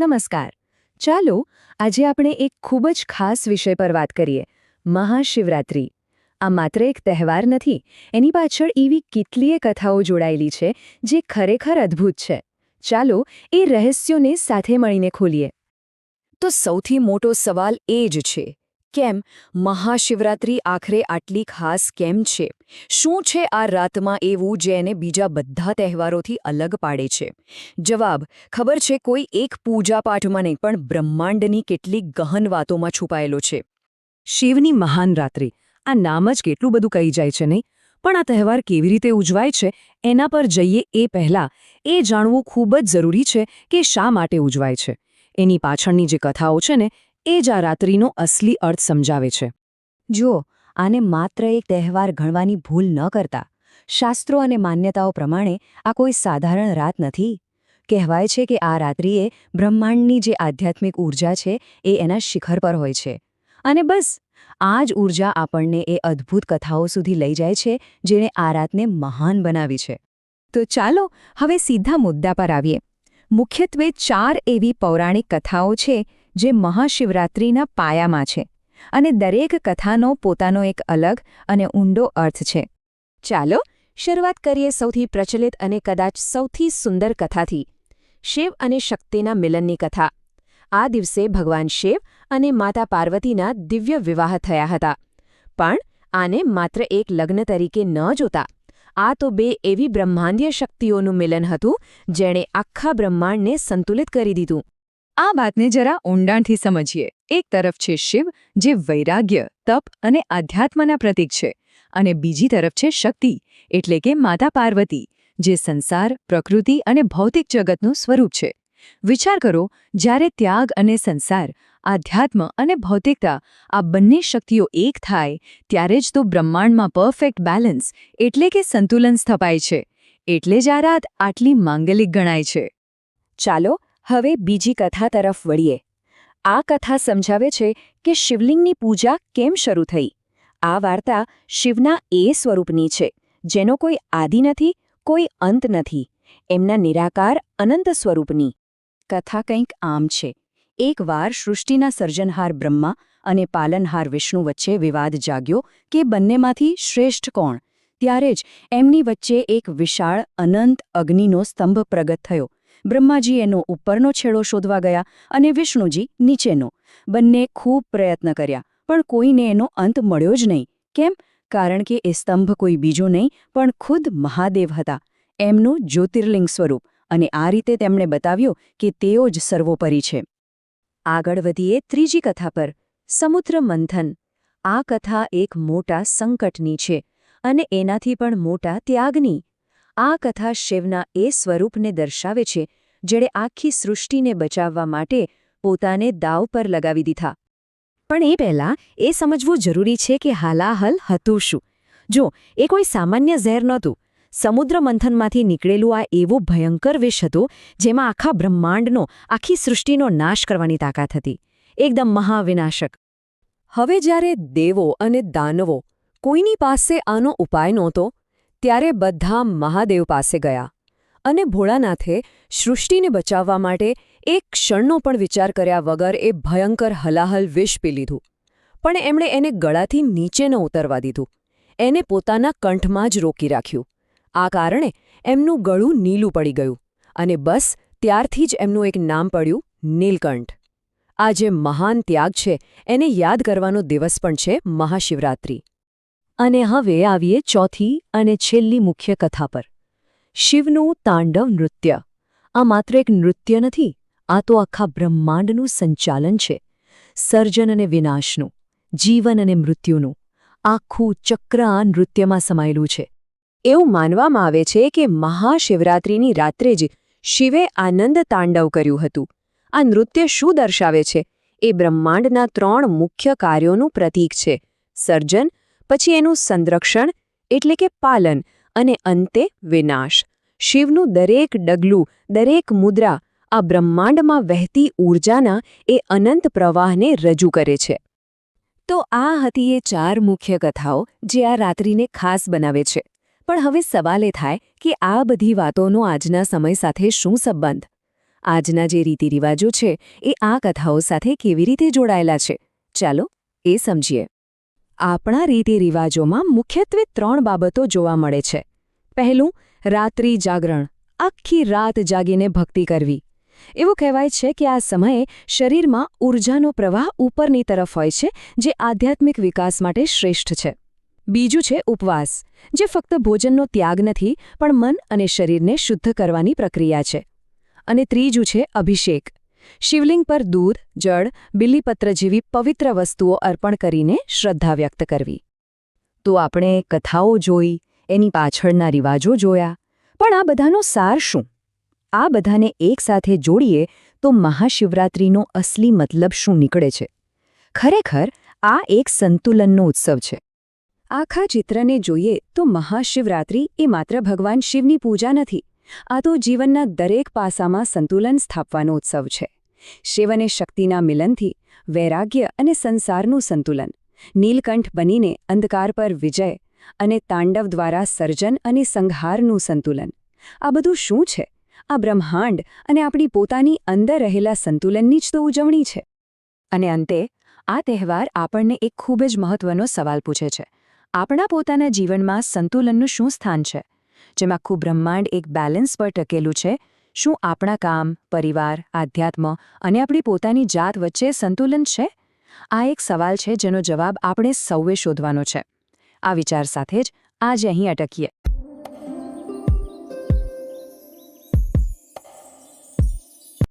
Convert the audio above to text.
નમસ્કાર. ચાલો, આજે આપણે એક ખૂબ જ ખાસ વિષય પર વાત કરીએ, મહાશિવરાત્રિ. આ માત્ર એક તહેવાર નથી, એની પાછળ એવી કેટલીય કથાઓ જોડાયેલી છે, જે ખરેખર અદ્ભુત છે. ચાલો, એ રહસ્યોને સાથે મળીને ખોલીએ. તો સૌથી મોટો સવાલ એ જ છે કેમ? મહાશિવરાત્રિ આખરે આટલી ખાસ કેમ છે? શું છે આ રાતમાં એવું જે એને બીજા બધા તહેવારોથી અલગ પાડે છે? જવાબ, ખબર છે કોઈ એક પૂજાપાઠમાં નહીં, પણ બ્રહ્માંડની કેટલીક ગહન વાતોમાં છુપાયેલો છે. શિવની મહાન રાત્રિ. આ નામ જ કેટલું બધું કહી જાય છે નહીં? પણ આ તહેવાર કેવી રીતે ઉજવાય છે? એના પર જઈએ એ પહેલાં. એ જાણવું ખૂબ જ જરૂરી છે કે શા માટે ઉજવાય છે. એની પાછળની જે કથાઓ છે ને એ જ આ રાત્રિનો અસલી અર્થ સમજાવે છે. જુઓ, આને માત્ર એક તહેવાર ગણવાની ભૂલ ન કરતા. શાસ્ત્રો અને માન્યતાઓ પ્રમાણે આ કોઈ સાધારણ રાત નથી. કહેવાય છે કે આ રાત્રિએ બ્રહ્માંડની જે આધ્યાત્મિક ઊર્જા છે એ એના શિખર પર હોય છે. અને બસ, આ જ ઊર્જા આપણને એ અદ્ભુત કથાઓ સુધી લઈ જાય છે જેણે આ રાતને મહાન બનાવી છે. તો ચાલો, હવે સીધા મુદ્દા પર આવીએ. મુખ્યત્વે ચાર એવી પૌરાણિક કથાઓ છે જે મહાશિવરાત્રિના પાયામાં છે અને દરેક કથાનો પોતાનો એક અલગ અને ઊંડો અર્થ છે. ચાલો શરૂઆત કરીએ સૌથી પ્રચલિત અને કદાચ સૌથી સુંદર કથાથી. શિવ અને શક્તિના મિલનની કથા. આ દિવસે ભગવાન શિવ અને માતા પાર્વતીના દિવ્ય વિવાહ થયા હતા. પણ આને માત્ર એક લગ્ન તરીકે ન જોતા. આ તો બે એવી બ્રહ્માંડીય શક્તિઓનું મિલન હતું, જેણે આખા બ્રહ્માંડને સંતુલિત કરી દીધું. આ વાતને જરા ઊંડાણથી સમજીએ. એક તરફ છે શિવ, જે વૈરાગ્ય, તપ અને આધ્યાત્મના પ્રતીક છે. અને બીજી તરફ છે શક્તિ, એટલે કે માતા પાર્વતી, જે સંસાર, પ્રકૃતિ અને ભૌતિક જગતનું સ્વરૂપ છે. વિચાર કરો, જ્યારે ત્યાગ અને સંસાર, આધ્યાત્મ અને ભૌતિકતા આ બંને શક્તિઓ એક થાય, ત્યારે જ તો બ્રહ્માંડમાં પરફેક્ટ બેલેન્સ એટલે કે સંતુલન સ્થપાય છે. એટલે જ આ રાત આટલી માંગલિક ગણાય છે. ચાલો હવે બીજી કથા તરફ વળીએ. આ કથા સમજાવે છે કે શિવલિંગની પૂજા કેમ શરૂ થઈ? આ વાર્તા શિવના એ સ્વરૂપની છે, જેનો કોઈ આદિ નથી, કોઈ અંત નથી. એમના નિરાકાર અનંત સ્વરૂપની. કથા કંઈક આમ છે. એકવાર સૃષ્ટિના સર્જનહાર બ્રહ્મા અને પાલનહાર વિષ્ણુ વચ્ચે વિવાદ જાગ્યો કે બંનેમાંથી શ્રેષ્ઠ કોણ? ત્યારે જ એમની વચ્ચે એક વિશાળ અનંત અગ્નિનો સ્તંભ પ્રગટ થયો. બ્રહ્માજી એનો ઉપરનો છેડો શોધવા ગયા અને વિષ્ણુજી નીચેનો. બંને ખૂબ પ્રયત્ન કર્યા, પણ કોઈને એનો અંત મળ્યો જ નહીં. કેમ? કારણ કે એ સ્તંભ કોઈ બીજો નહીં, પણ ખુદ મહાદેવ હતા. એમનું જ્યોતિર્લિંગ સ્વરૂપ અને આ રીતે તેમણે બતાવ્યું કે તેઓ જ સર્વોપરી છે. આગળ વધીએ ત્રીજી કથા પર. સમુદ્ર મંથન. આ કથા એક મોટા સંકટની છે અને એનાથી પણ મોટા ત્યાગની. આ કથા શિવના એ સ્વરૂપને દર્શાવે છે, જેણે આખી સૃષ્ટિને બચાવવા માટે પોતાને દાવ પર લગાવી દીધા. પણ એ પહેલાં એ સમજવું જરૂરી છે કે હાલાહલ હતું શું. જો, એ કોઈ સામાન્ય ઝેર નહોતું. સમુદ્ર મંથનમાંથી નીકળેલું આ એવું ભયંકર વિષ હતું, જેમાં આખા બ્રહ્માંડનો, આખી સૃષ્ટિનો નાશ કરવાની તાકાત હતી. એકદમ મહાવિનાશક. હવે જ્યારે દેવો અને દાનવો કોઈની પાસે આનો ઉપાય નહોતો ત્યારે બધા મહાદેવ પાસે ગયા અને ભોળાનાથે સૃષ્ટિને બચાવવા માટે એક ક્ષણનો પણ વિચાર કર્યા વગર એ ભયંકર હલાહલ વિષ પી લીધું. પણ એમણે એને ગળાથી નીચે ન ઉતરવા દીધું. એને પોતાના કંઠમાં જ રોકી રાખ્યું. આ કારણે એમનું ગળું નીલું પડી ગયું અને બસ ત્યારથી જ એમનું એક નામ પડ્યું, નીલકંઠ. આ જે મહાન ત્યાગ છે, એને યાદ કરવાનો દિવસ પણ છે મહાશિવરાત્રિ. અને હવે આવીએ ચોથી અને છેલ્લી મુખ્ય કથા પર. શિવનું તાંડવ નૃત્ય. આ માત્ર એક નૃત્ય નથી, આ તો આખા બ્રહ્માંડનું સંચાલન છે. સર્જન અને વિનાશનું, જીવન અને મૃત્યુનું. આખું ચક્ર આ નૃત્યમાં સમાયેલું છે. એવું માનવામાં આવે છે કે મહાશિવરાત્રિની રાત્રે જ શિવે આનંદ તાંડવ કર્યું હતું. આ નૃત્ય શું દર્શાવે છે? એ બ્રહ્માંડના ત્રણ મુખ્ય કાર્યોનું પ્રતીક છે. સર્જન પછી એનું સંરક્ષણ, એટલે કે પાલન, અને અંતે વિનાશ. શિવનું દરેક ડગલું, દરેક મુદ્રા આ બ્રહ્માંડમાં વહેતી ઊર્જાના એ અનંત પ્રવાહને રજૂ કરે છે. તો આ હતી એ ચાર મુખ્ય કથાઓ જે આ રાત્રિને ખાસ બનાવે છે. પણ હવે સવાલ એ થાય કે આ બધી વાતોનો આજના સમય સાથે શું સંબંધ? આજના જે રીતિરિવાજો છે એ આ કથાઓ સાથે કેવી રીતે જોડાયેલા છે? ચાલો એ સમજીએ. આપણા રીતિરિવાજોમાં મુખ્યત્વે ત્રણ બાબતો જોવા મળે છે. પહેલું, રાત્રિ જાગરણ. આખી રાત જાગીને ભક્તિ કરવી. એવું કહેવાય છે કે આ સમયે શરીરમાં ઊર્જાનો પ્રવાહ ઉપરની તરફ હોય છે, જે આધ્યાત્મિક વિકાસ માટે શ્રેષ્ઠ છે. બીજું છે ઉપવાસ, જે ફક્ત ભોજનનો ત્યાગ નથી, પણ મન અને શરીરને શુદ્ધ કરવાની પ્રક્રિયા છે. અને ત્રીજું છે અભિષેક. શિવલિંગ પર દૂધ, જળ, બિલીપત્ર જેવી પવિત્ર વસ્તુઓ અર્પણ કરીને શ્રદ્ધા વ્યક્ત કરવી. તો આપણે કથાઓ જોઈ, એની પાછળના રિવાજો જોયા. પણ આ બધાનો સાર શું? આ બધાને એકસાથે જોડીએ તો મહાશિવરાત્રિનો અસલી મતલબ શું નીકળે છે? ખરેખર, આ એક સંતુલનનો ઉત્સવ છે. આખા ચિત્રને જોઈએ તો મહાશિવરાત્રિ એ માત્ર ભગવાન શિવની પૂજા નથી આ તો જીવનના દરેક પાસામાં સંતુલન સ્થાપવાનો ઉત્સવ છે. શિવ અને શક્તિના મિલનથી વૈરાગ્ય અને સંસારનું સંતુલન, નીલકંઠ બનીને અંધકાર પર વિજય અને તાંડવ દ્વારા સર્જન અને સંહારનું સંતુલન. આ બધું શું છે? આ બ્રહ્માંડ અને આપણી પોતાની અંદર રહેલા સંતુલનની જ તો ઉજવણી છે. અને અંતે, આ તહેવાર આપણને એક ખૂબ જ મહત્વનો સવાલ પૂછે છે. આપણા પોતાના જીવનમાં સંતુલનનું શું સ્થાન છે? જેમ આખું બ્રહ્માંડ એક બેલેન્સ પર ટકેલું છે. શું આપણા કામ, પરિવાર, આધ્યાત્મ અને આપણી પોતાની જાત વચ્ચે સંતુલન છે? આ એક સવાલ છે જેનો જવાબ આપણે સૌએ શોધવાનો છે. આ વિચાર સાથે જ આજે અહીં અટકીએ.